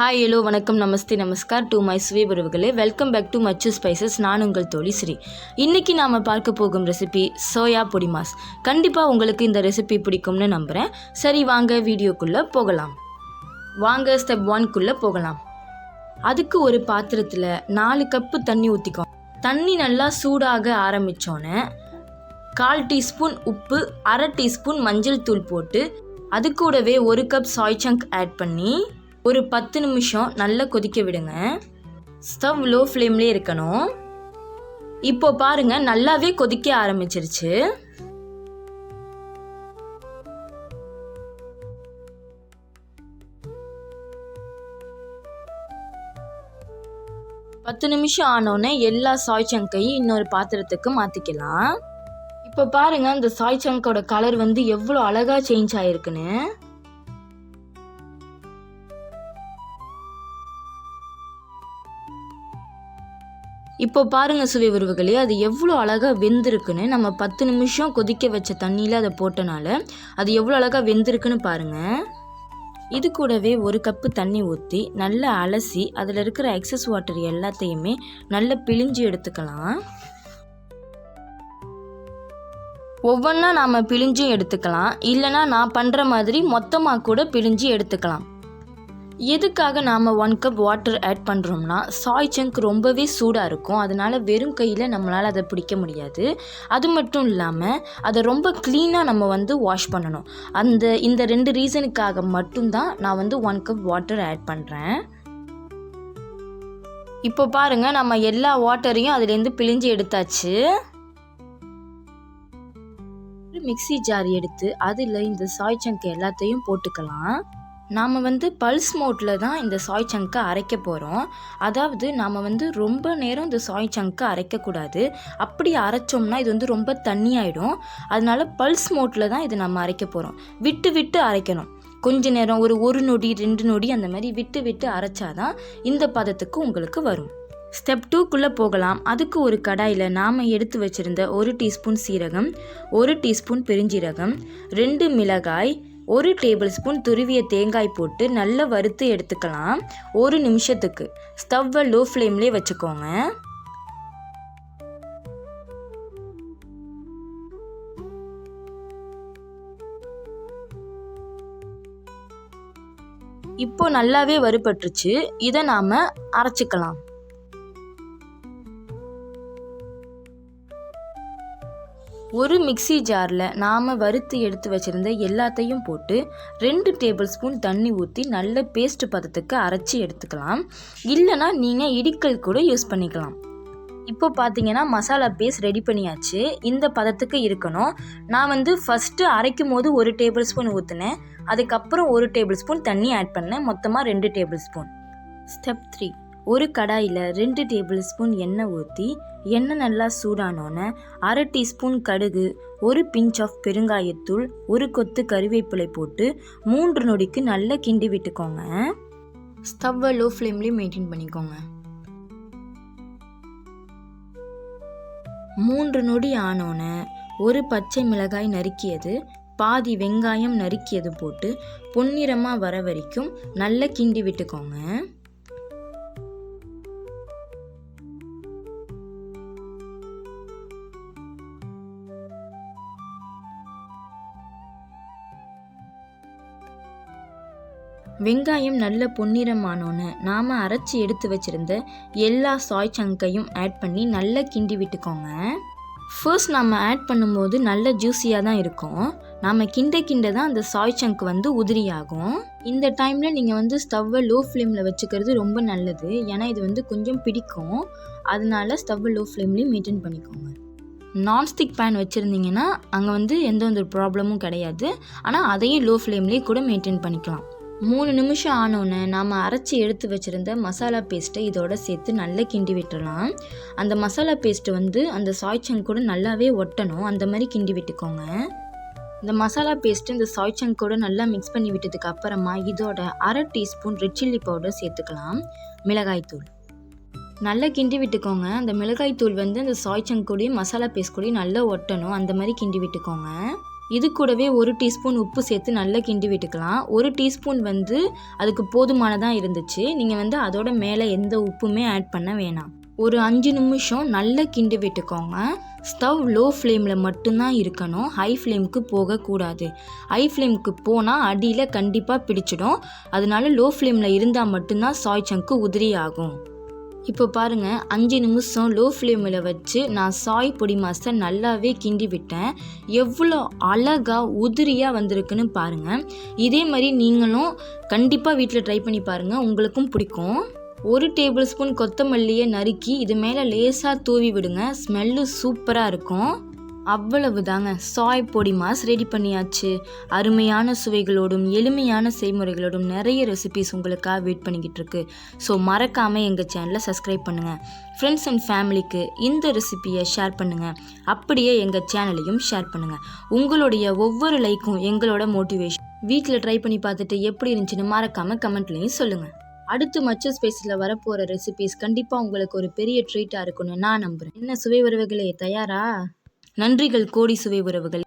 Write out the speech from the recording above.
Hi hello வணக்கம் நமஸ்தே நமஸ்கார். To my சுவே உறவுகளே welcome back to much spices நான் உங்கள் தோழி ஸ்ரீ. இன்றைக்கி நாம் பார்க்க போகும் ரெசிபி சோயா பொடி மாஸ். கண்டிப்பாக உங்களுக்கு இந்த ரெசிபி பிடிக்கும்னு நம்புகிறேன் சரி வாங்க வீடியோக்குள்ளே போகலாம். வாங்க ஸ்டெப் ஒன்க்குள்ளே போகலாம். அதுக்கு ஒரு பாத்திரத்தில் நாலு கப்பு தண்ணி ஊற்றிக்கோ தண்ணி நல்லா சூடாக ஆரம்பித்தோன்னே கால் டீஸ்பூன் உப்பு அரை டீஸ்பூன் மஞ்சள் தூள் போட்டு அது கூடவே ஒரு கப் சாய் சங்க் ஆட் பண்ணி ஒரு பத்து நிமிஷம் நல்லா கொதிக்க விடுங்க. ஸ்டவ் லோ ஃப்ளேம்லேயே இருக்கணும். இப்போ பாருங்க நல்லாவே கொதிக்க ஆரம்பிச்சிருச்சு. பத்து நிமிஷம் ஆனோடனே எல்லா சாய் சங்கையும் இன்னொரு பாத்திரத்துக்கு மாற்றிக்கலாம் இப்போ பாருங்க அந்த சாய் சங்கோட கலர் வந்து எவ்வளோ அழகா சேஞ்ச் ஆயிருக்குன்னு. இப்போ பாருங்க சுவை உறவுகளே அது எவ்வளோ அழகாக வெந்திருக்குன்னு நம்ம பத்து நிமிஷம் கொதிக்க வச்ச தண்ணியில் அதை போட்டனால அது எவ்வளோ அழகாக வெந்திருக்குன்னு பாருங்க. இது கூடவே ஒரு கப்பு தண்ணி ஊற்றி நல்லா அலசி அதில் இருக்கிற எக்ஸஸ் வாட்டர் எல்லாத்தையுமே நல்லா பிழிஞ்சு எடுத்துக்கலாம். ஒவ்வொன்றா நாம் பிழிஞ்சும் எடுத்துக்கலாம். இல்லைனா நான் பண்ணுற மாதிரி மொத்தமாக கூட பிழிஞ்சு எடுத்துக்கலாம். எதுக்காக நாம் ஒன் கப் வாட்டர் ஆட் பண்ணுறோம்னா சாய் சங்க் ரொம்பவே சூடாக இருக்கும். அதனால் வெறும் கையில் நம்மளால் அதை பிடிக்க முடியாது. அது மட்டும் இல்லாமல் அதை ரொம்ப க்ளீனாக நம்ம வந்து வாஷ் பண்ணணும். அந்த இந்த ரெண்டு ரீசனுக்காக மட்டும்தான் நான் வந்து ஒன் கப் வாட்டர் ஆட் பண்ணுறேன் இப்போ பாருங்கள் நம்ம எல்லா வாட்டரையும் அதுலேருந்து பிழிஞ்சு எடுத்தாச்சு. மிக்சி ஜார் எடுத்து அதில் இந்த சாய் சங்க் எல்லாத்தையும் போட்டுக்கலாம். நாம் வந்து பல்ஸ் மோட்டில் தான் இந்த சாய் சங்கை அரைக்க போகிறோம் அதாவது நாம் வந்து ரொம்ப நேரம் இந்த சாய் சங்கை அரைக்கக்கூடாது அப்படி அரைச்சோம்னா இது வந்து ரொம்ப தண்ணி ஆகிடும் அதனால பல்ஸ் மோட்டில் தான் இது நம்ம அரைக்க போகிறோம் விட்டு விட்டு அரைக்கணும். கொஞ்ச நேரம் ஒரு ஒரு நொடி ரெண்டு நொடி அந்த மாதிரி விட்டு விட்டு அரைச்சாதான் இந்த பதத்துக்கு உங்களுக்கு வரும். ஸ்டெப் டூக்குள்ளே போகலாம். அதுக்கு ஒரு கடாயில் நாம் எடுத்து வச்சுருந்த ஒரு டீஸ்பூன் சீரகம் ஒரு டீஸ்பூன் பெருஞ்சீரகம் ரெண்டு மிளகாய் ஒரு டேபிள் ஸ்பூன் துருவிய தேங்காய் போட்டு நல்லா வறுத்து எடுத்துக்கலாம். ஒரு நிமிஷத்துக்கு. ஸ்டவ்வை லோ ஃப்ளேம்லேயே வச்சுக்கோங்க. இப்போ நல்லாவே வறுபட்டுருச்சு. இதை நாம் அரைச்சிக்கலாம். ஒரு மிக்சி ஜாரில் நாம் வறுத்து எடுத்து வச்சுருந்த எல்லாத்தையும் போட்டு ரெண்டு டேபிள் ஸ்பூன் தண்ணி ஊற்றி நல்ல பேஸ்ட் பதத்துக்கு அரைச்சி எடுத்துக்கலாம். இல்லைனா நீங்கள் இடிக்கல் கூட யூஸ் பண்ணிக்கலாம். இப்போ பார்த்தீங்கன்னா மசாலா பேஸ்ட் ரெடி பண்ணியாச்சு. இந்த பதத்துக்கு இருக்கணும். நான் வந்து ஃபஸ்ட்டு அரைக்கும் போது ஒரு டேபிள் ஸ்பூன் ஊற்றினேன் அதுக்கப்புறம் ஒரு டேபிள் ஸ்பூன் தண்ணி ஆட் பண்ணேன். மொத்தமாக ரெண்டு டேபிள் ஸ்பூன். ஸ்டெப் த்ரீ ஒரு கடாயில் ரெண்டு டேபிள் ஸ்பூன் எண்ணெய் ஊற்றி எண்ணெய் நல்லா சூடானோன்னே அரை டீஸ்பூன் கடுகு ஒரு பிஞ்ச் ஆஃப் பெருங்காயத்தூள் ஒரு கொத்து கருவேப்பிலை போட்டு மூன்று நொடிக்கு நல்லா கிண்டி விட்டுக்கோங்க. ஸ்டவ்வை லோ ஃப்ளேம்லேயும் மெயின்டைன் பண்ணிக்கோங்க. மூன்று நொடி ஆனோன்னே ஒரு பச்சை மிளகாய் நறுக்கியது பாதி வெங்காயம் நறுக்கியது போட்டு பொன்னிறமாக வர வரைக்கும் நல்லா கிண்டி விட்டுக்கோங்க. வெங்காயம் நல்ல பொன்னிறமானோன்னு நாம் அரைச்சி எடுத்து வச்சுருந்த எல்லா சாய் சங்கையும் ஆட் பண்ணி நல்லா கிண்டி விட்டுக்கோங்க. ஃபர்ஸ்ட் நம்ம ஆட் பண்ணும்போது நல்ல ஜூஸியாக தான் இருக்கும். நாம் கிண்ட கிண்ட தான் அந்த சாய் சங்க் வந்து உதிரியாகும். இந்த டைமில் நீங்கள் வந்து ஸ்டவ்வை லோ ஃப்ளேமில் வச்சுக்கிறது ரொம்ப நல்லது. ஏன்னா இது வந்து கொஞ்சம் பிடிக்கும். அதனால ஸ்டவ்வை லோ ஃப்ளேம்லேயும் மெயின்டைன் பண்ணிக்கோங்க. நான்ஸ்டிக் பேன் வச்சுருந்தீங்கன்னா அங்கே வந்து எந்த ஒரு ப்ராப்ளமும் கிடையாது. ஆனால் அதையும் லோ ஃப்ளேம்லேயே கூட மெயின்டைன் பண்ணிக்கலாம். மூணு நிமிஷம் ஆனோன்னே நாம் அரைச்சி எடுத்து வச்சுருந்த மசாலா பேஸ்ட்டை இதோட சேர்த்து நல்லா கிண்டி விட்டுறலாம். அந்த மசாலா பேஸ்ட்டு வந்து அந்த சாய்ச்சங் கூட நல்லாவே ஒட்டணும். அந்த மாதிரி கிண்டி விட்டுக்கோங்க. இந்த மசாலா பேஸ்ட்டு இந்த சாய்ச்சங் கூட நல்லா மிக்ஸ் பண்ணி விட்டதுக்கு அப்புறமா இதோட அரை டீஸ்பூன் ரெட் சில்லி பவுடர் சேர்த்துக்கலாம். மிளகாய்த்தூள் நல்லா கிண்டி விட்டுக்கோங்க. அந்த மிளகாய் தூள் வந்து அந்த சாய் கூடயும் மசாலா பேஸ்ட் கூடயும் நல்லா ஒட்டணும். அந்த மாதிரி கிண்டி விட்டுக்கோங்க. இது கூடவே ஒரு டீஸ்பூன் உப்பு சேர்த்து நல்லா கிண்டி விட்டுக்கலாம். ஒரு டீஸ்பூன் வந்து அதுக்கு போதுமானதாக இருந்துச்சு. நீங்கள் வந்து அதோட மேலே எந்த உப்புமே ஆட் பண்ண வேணாம். ஒரு அஞ்சு நிமிஷம் நல்லா கிண்டி விட்டுக்கோங்க. ஸ்டவ் லோ ஃப்ளேமில் மட்டும்தான் இருக்கணும். ஹை ஃப்ளேமுக்கு போகக்கூடாது. ஹை ஃப்ளேமுக்கு போனால் அடியில் கண்டிப்பாக பிடிச்சிடும். அதனால லோ ஃப்ளேமில் இருந்தால் மட்டும்தான் சாய் சங்க்கு உதிரி ஆகும் இப்போ பாருங்கள் அஞ்சு நிமிஷம் லோ ஃப்ளேமில் வச்சு நான் சாய் பொடி மாஸை நல்லாவே கிண்டி விட்டேன். எவ்வளோ அழகாக உதிரியாக வந்திருக்குன்னு பாருங்கள் இதே மாதிரி நீங்களும் கண்டிப்பாக வீட்டில் ட்ரை பண்ணி பாருங்கள் உங்களுக்கும் பிடிக்கும். ஒரு டேபிள் ஸ்பூன் கொத்தமல்லியை நறுக்கி இது மேலே லேசாக தூவி விடுங்க ஸ்மெல்லு சூப்பராக இருக்கும். அவ்வளவு தாங்க சாய் பொடி மாஸ் ரெடி பண்ணியாச்சு. அருமையான சுவைகளோடும் எளிமையான செய்முறைகளோடும் நிறைய ரெசிபிஸ் உங்களுக்காக வெயிட் பண்ணிக்கிட்டு இருக்கு ஸோ மறக்காமல் எங்கள் சேனலை சப்ஸ்கிரைப் பண்ணுங்கள் ஃப்ரெண்ட்ஸ் அண்ட் ஃபேமிலிக்கு இந்த ரெசிபியை ஷேர் பண்ணுங்கள் அப்படியே எங்கள் சேனலையும் ஷேர் பண்ணுங்கள் உங்களுடைய ஒவ்வொரு லைக்கும் எங்களோட மோட்டிவேஷன் வீட்டில் ட்ரை பண்ணி பார்த்துட்டு எப்படி இருந்துச்சுன்னு மறக்காமல் கமெண்ட்லேயும் சொல்லுங்கள் அடுத்து மச்ச ஸ்பேஸில் வரப்போகிற ரெசிபிஸ் கண்டிப்பாக உங்களுக்கு ஒரு பெரிய ட்ரீட்டாக இருக்கும்னு நான் நம்புகிறேன் என்ன சுவை உறவுகளே தயாரா? நன்றிகள் கோடி சுவை உறவுகள்.